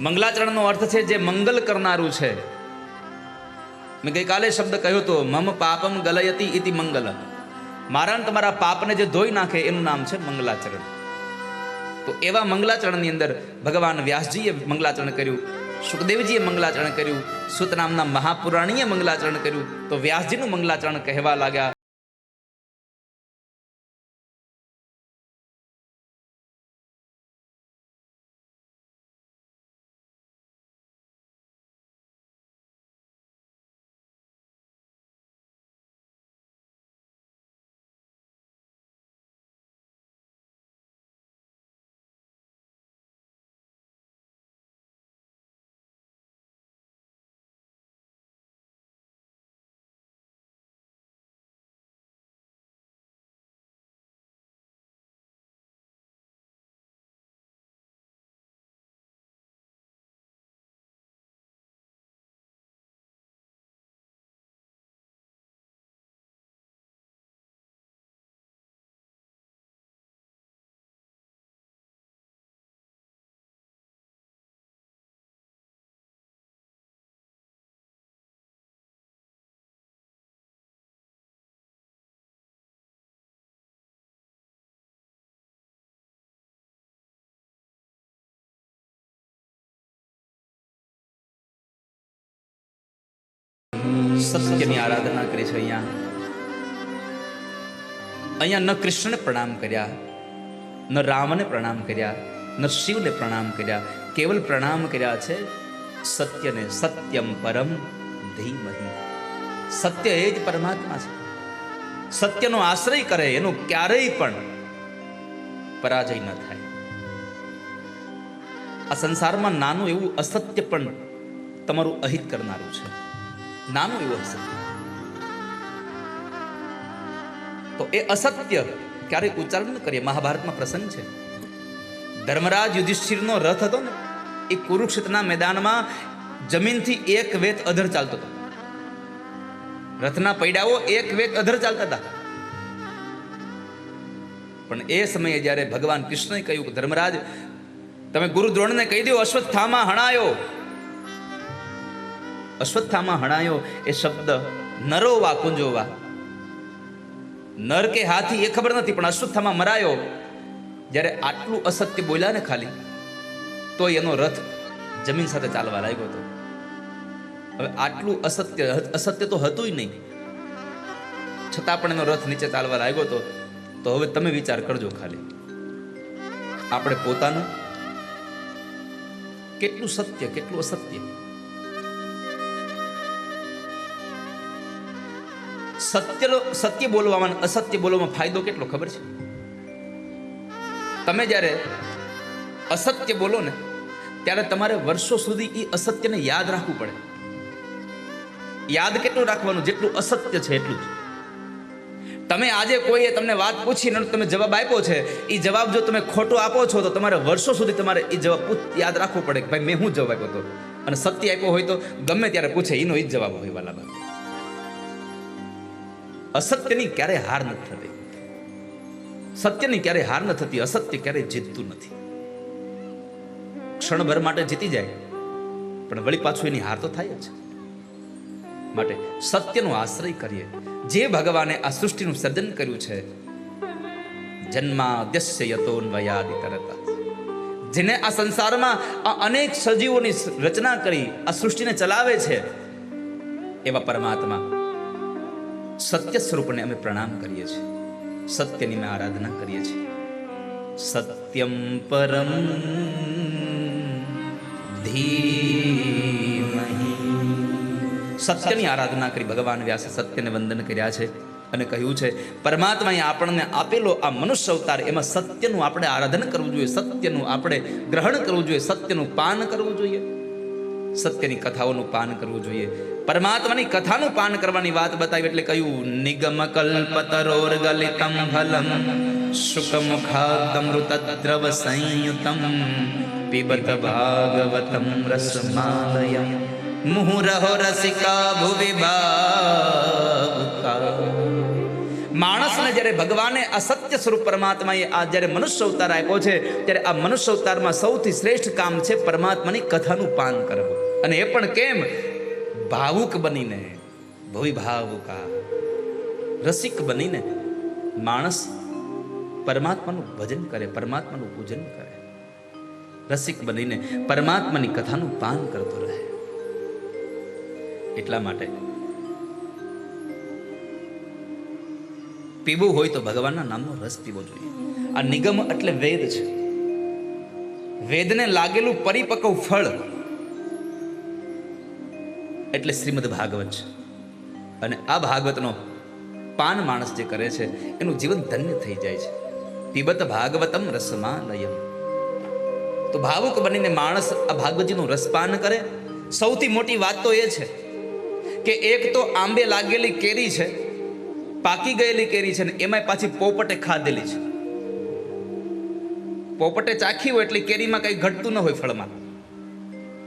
મંગલાચરણનો અર્થ છે જે મંગલ કરનારું છે. મેં ગઈકાલે શબ્દ કહ્યો તો, મમ પાપમ ગલયતી ઇતિ મંગલ મારા તમારા પાપને જે ધોઈ નાખે એનું નામ છે મંગલાચરણ. તો એવા મંગલાચરણની અંદર ભગવાન વ્યાસજીએ મંગલાચરણ કર્યું, સુખદેવજીએ મંગલાચરણ કર્યું, સુત નામના મહાપુરાણીએ મંગલાચરણ કર્યું, તો વ્યાસજીનું મંગલાચરણ કહેવા લાગ્યા સત્યની આરાધના કરી છે અહીંયા? અહીંયા ન કૃષ્ણને પ્રણામ કર્યા ન રામને પ્રણામ કર્યા ન શિવને પ્રણામ કર્યા. કેવલ પ્રણામ કર્યા છે સત્યને સત્યમ પરમ ધીમહી. સત્ય એ જ પરમાત્મા છે. સત્યનો આશ્રય કરે એનો ક્યારેય પણ પરાજય ન થાય. આ સંસારમાં નાનું એવું અસત્ય પણ તમારું અહિત કરનારું છે. નાનું એવું અસત્ય તો એ અસત્ય ક્યારેય ઉચ્ચારણ ન કરીએ. મહાભારતમાં પ્રસંગ છે. ધર્મરાજ યુધિષ્ઠિરનો રથ હતો ને, એ કુરુક્ષેત્રના મેદાનમાં જમીનથી એક વેત અધર ચાલતો હતો. રથના પૈડાઓ એક વેત અધર ચાલતા હતા. પણ એ સમયે જ્યારે ભગવાન કૃષ્ણએ કહ્યું ધર્મરાજ, તમે ગુરુ દ્રોણને કહી દો, અશ્વત્થામા હણાયો. અશ્વત્થામાં હણાયો એ શબ્દ, નરો વા કુંજો વા. નર કે હાથી એ ખબર નથી, પણ અશ્વત્થામાં મરાયો. જ્યારે આટલું અસત્ય બોલ્યા ને ખાલી, તો એનો રથ જમીન સાથે ચાલવા લાગ્યો હતો. હવે આટલું અસત્ય અસત્ય તો હતું નહીં. છતાં પણ એનો રથ નીચે ચાલવા લાગ્યો હતો. તો હવે તમે વિચાર કરજો ખાલી. આપણે પોતાનું કેટલું સત્ય, કેટલું અસત્ય? સત્યનો સત્ય બોલવામાં અસત્ય બોલવામાં ફાયદો કેટલો ખબર છે? તમે જ્યારે અસત્ય બોલો ને, ત્યારે તમારે વર્ષો સુધી એ અસત્યને યાદ રાખવું પડે. યાદ કેટલું રાખવાનું? જેટલું અસત્ય છે એટલું જ. તમે આજે કોઈએ તમને વાત પૂછી ને તમે જવાબ આપ્યો છે એ જવાબ જો તમે ખોટો આપો છો, તો તમારે વર્ષો સુધી તમારે એ જવાબ યાદ રાખવો પડે કે ભાઈ મેં શું જવાબ આપ્યો હતો? અને સત્ય આપ્યો હોય તો ગમે ત્યારે પૂછે એનો એ જ જવાબ હોય વાલા અસત્યની ક્યારે હાર નથી થતી. સત્યની ક્યારે હાર ન થતી, અસત્ય ક્યારેય જીતતું નથી. ક્ષણભર માટે જીતી જાય, પણ વળી પાછું એની હાર તો થાય જ. માટે સત્યનો આશ્રય કરીએ. જે ભગવાને આ સૃષ્ટિનું સર્જન કર્યું છે, જન્માદ્યસ્ય યતોન્વયાદિ તરત જેને આ સંસારમાં આ અનેક સજીવોની રચના કરી, આ સૃષ્ટિને ચલાવે છે, એવા પરમાત્મા સત્ય સ્વરૂપને અમે પ્રણામ કરીએ છીએ. સત્યની અમે આરાધના કરીએ છીએ. સત્યમ પરમ ધીમહિ. સત્યની આરાધના કરી ભગવાન વ્યાસે સત્યને વંદન કર્યા છે અને કહ્યું છે, પરમાત્માએ આપણને આપેલો આ મનુષ્ય અવતાર, એમાં સત્યનું આપણે આરાધન કરવું જોઈએ, સત્યનું આપણે ગ્રહણ કરવું જોઈએ, સત્યનું પાન કરવું જોઈએ. સત્યની કથાઓનું પાન કરવું જોઈએ. પરમાત્માની કથાનું પાન કરવાની વાત બતાવી એટલે કહ્યું નિગમ કલ્પતરોર ગલિતમ ફલમ શુકમુખાદમૃતદ્રવ સંયુતમ, પીબત ભાગવતમ રસમાલયમ. મુહુરહો રસિકા ભુવિ ભાવુકા માણસને જ્યારે ભગવાને આ સત્ય સ્વરૂપ પરમાત્માએ આ જ્યારે મનુષ્ય અવતાર આપ્યો છે, ત્યારે આ મનુષ્ય અવતારમાં સૌથી શ્રેષ્ઠ કામ છે પરમાત્માની કથાનું પાન કરવું. અને એ પણ કેમ? ભાવુક બનીને ભવિ ભાવુકા રસિક બનીને માણસ પરમાત્માનું ભજન કરે, પરમાત્માનું પૂજન કરે. રસિક બનીને પરમાત્માની કથાનું પાન કરતો રહે. એટલા માટે પીવું હોય તો ભગવાનના નામનો રસ પીવો જોઈએ. આ નિગમ એટલે વેદ છે. વેદને લાગેલું પરિપક્વ ફળ એટલે શ્રીમદ ભાગવત છે. અને આ ભાગવતનો પાન માણસ જે કરે છે, એનું જીવન ધન્ય થઈ જાય છે. પીબત ભાગવતમ રસમાં લયમ તો ભાવુક બનીને માણસ આ ભાગવતજીનું રસપાન કરે. સૌથી મોટી વાત તો એ છે કે એક તો આંબે લાગેલી કેરી છે પાકી ગયેલી કેરી છે ને, એમાંય પાછી પોપટે ખાધેલી છે. પોપટે ચાખી હોય એટલે કેરીમાં કંઈ ઘટતું ન હોય ફળમાં.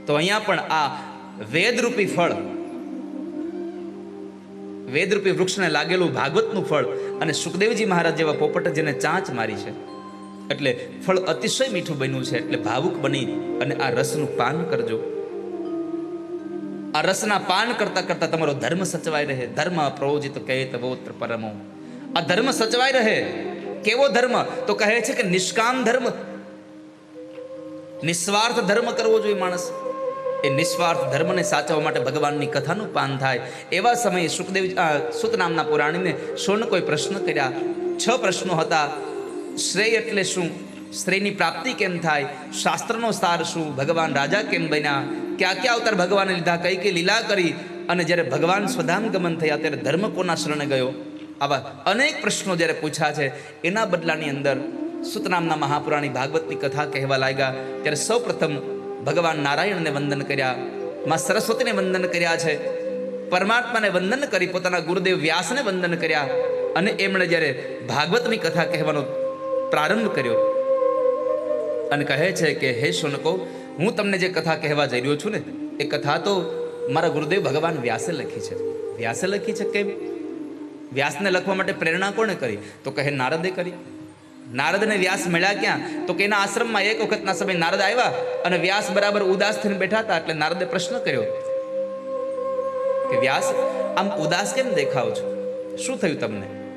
તો અહીંયા પણ આ વેદરૂપી ફળ, વેદરૂપી વૃક્ષને લાગેલું ભાગવતનું ફળ અને સુખદેવજી મહારાજ જેવા પોપટે જેને ચાંચ મારી છે. એટલે ફળ અતિશય મીઠું બન્યું છે, એટલે ભાવુક બની અને આ રસનું પાન કરજો. આ રસના પાન કરતા કરતા તમારો ધર્મ સચવાઈ રહે. ધર્મ પ્રયોજિત કહે તવોત્ર પરમો. આ ધર્મ સચવાઈ રહે. કેવો ધર્મ? તો કહે છે કે નિષ્કામ ધર્મ. નિસ્વાર્થ ધર્મ કરવો જોઈએ માણસ. એ નિસ્વાર્થ ધર્મને સાચવવા માટે ભગવાનની કથાનું પાન થાય. એવા સમયે સુખદેવ સુત નામના પુરાણીને કોઈ પ્રશ્ન કર્યા. છ પ્રશ્નો હતા. શ્રેય એટલે શું? શ્રેયની પ્રાપ્તિ કેમ થાય? શાસ્ત્રનો સાર શું? ભગવાન રાજા કેમ બન્યા? ક્યાં ક્યાં અવતાર ભગવાને લીધા કઈ કઈ લીલા કરી અને જ્યારે ભગવાન સ્વધામ ગમન થયા, ત્યારે ધર્મ કોના શરણે ગયો? આવા અનેક પ્રશ્નો જ્યારે પૂછ્યા છે, એના બદલાની અંદર સુતનામના મહાપુરાણી ભાગવતની કથા કહેવા લાગ્યા. ત્યારે સૌ પ્રથમ ભગવાન નારાયણને વંદન કર્યા, માં સરસ્વતીને વંદન કર્યા છે, પરમાત્માને વંદન કરી, પોતાના ગુરુદેવ વ્યાસને વંદન કર્યા અને એમણે જ્યારે ભાગવતની કથા કહેવાનો પ્રારંભ કર્યો અને કહે છે કે, હે શુનકો હું તમને જે કથા કહેવા જઈ રહ્યો છું ને, એ કથા તો મારા ગુરુદેવ ભગવાન વ્યાસે લખી છે. વ્યાસે લખી છે કેમ? વ્યાસને લખવા માટે પ્રેરણા કોણે કરી? તો કહે, નારદે કરી. નારદને વ્યાસ મળ્યા ક્યાં? તો કે, એના આશ્રમમાં એક વખતના સમય નારદ આવ્યા અને વ્યાસ બરાબર ઉદાસ થઈને બેઠા હતા, એટલે નારદે પ્રશ્ન કર્યો કે, વ્યાસ, આમ ઉદાસ કેમ દેખાવ છો? શું થયું તમને?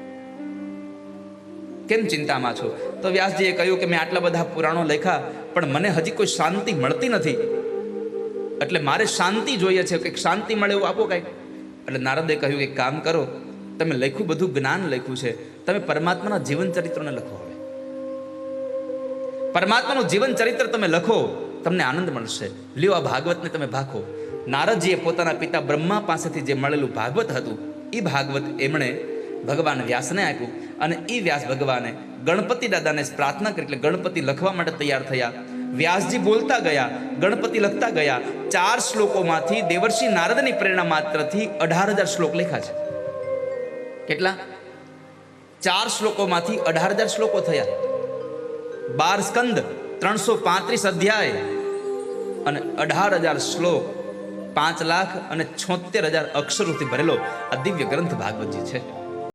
કેમ ચિંતામાં છો? તો વ્યાસજીએ કહ્યું કે મેં આટલા બધા પુરાણો લખ્યા, પણ મને હજી કોઈ શાંતિ મળતી નથી. એટલે મારે શાંતિ જોઈએ છે, કંઈક શાંતિ મળે એવું આપો કાંઈક. એટલે નારદે કહ્યું કે કામ કરો, તમે લખ્યું બધું જ્ઞાન લખ્યું છે, તમે પરમાત્માના જીવન ચરિત્રને લખો હવે. પરમાત્માનું જીવન ચરિત્ર તમે લખો, તમને આનંદ મળશે. લ્યો આ ભાગવતને તમે ભાખો. નારદજીએ પોતાના પિતા બ્રહ્મા પાસેથી જે મળેલું ભાગવત હતું એ ભાગવત એમણે ભગવાન વ્યાસને આપ્યું અને એ વ્યાસ ભગવાને ગણપતિ દાદાને પ્રાર્થના કરી એટલે ગણપતિ લખવા માટે તૈયાર થયા. વ્યાસજી બોલતા ગયા, ગણપતિ લખતા ગયા, ચાર શ્લોકોમાંથી દેવર્ષિ નારદની પ્રેરણા માત્રથી અઢાર હજાર શ્લોક લેખા છે. કેટલા? ચાર શ્લોકોમાંથી અઢાર હજાર શ્લોકો થયા. બાર સ્કંદ, ત્રણસો પાંત્રીસ અધ્યાય અને અઢાર હજાર શ્લોક, પાંચ લાખ અને છોતેર હજાર અક્ષરોથી ભરેલો આ દિવ્ય ગ્રંથ ભાગવતજી છે.